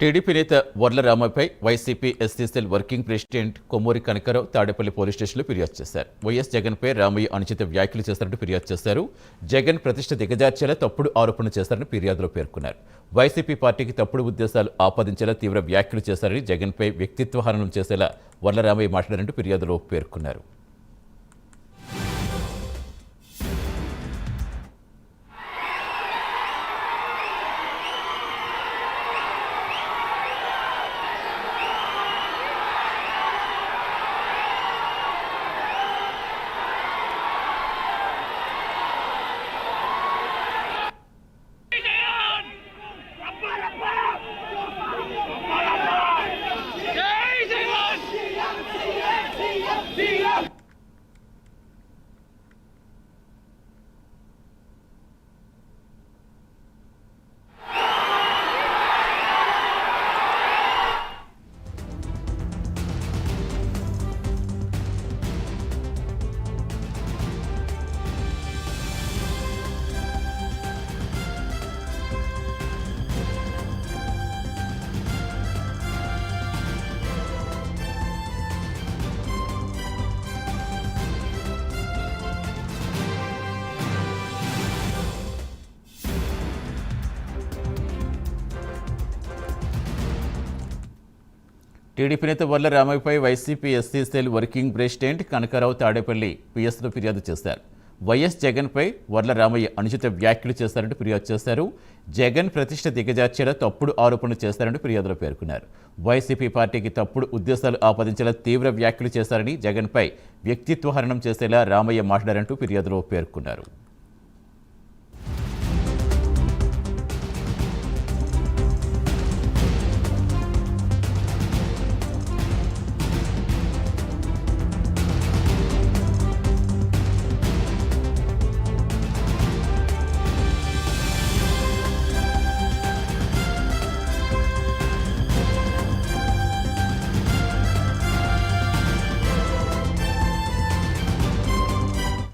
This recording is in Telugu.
టీడీపీ నేత Varla రామపై YCP SCCL working president Kommuri Kanakarao Tadepalli police స్టేషన్లో ఫిర్యాదు చేశారు. వైఎస్ జగన్పై రామయ్య అనుచిత వ్యాఖ్యలు చేశారంటూ ఫిర్యాదు చేశారు. జగన్ ప్రతిష్ట దిగజార్చేలా తప్పుడు ఆరోపణలు చేశారని ఫిర్యాదులో పేర్కొన్నారు. వైసీపీ పార్టీకి తప్పుడు ఉద్దేశాలు ఆపాదించేలా తీవ్ర వ్యాఖ్యలు చేశారని జగన్పై వ్యక్తిత్వ హననం చేసేలా వర్ల రామయ్య మాట్లాడారంటూ ఫిర్యాదులో పేర్కొన్నారు. టీడీపీ నేత వల్ల రామయ్యపై YCP SC cell working president Kanakarao Tadepalli పిఎస్లో ఫిర్యాదు చేశారు. వైఎస్ జగన్పై వర్ల రామయ్య అనుచిత వ్యాఖ్యలు చేశారంటూ ఫిర్యాదు చేశారు. జగన్ ప్రతిష్ట దిగజార్చేలా తప్పుడు ఆరోపణలు చేశారంటూ ఫిర్యాదులో పేర్కొన్నారు. వైసీపీ పార్టీకి తప్పుడు ఉద్దేశాలు ఆపాదించేలా తీవ్ర వ్యాఖ్యలు చేశారని జగన్పై వ్యక్తిత్వ హరణం చేసేలా రామయ్య మాట్లాడారంటూ ఫిర్యాదులో పేర్కొన్నారు.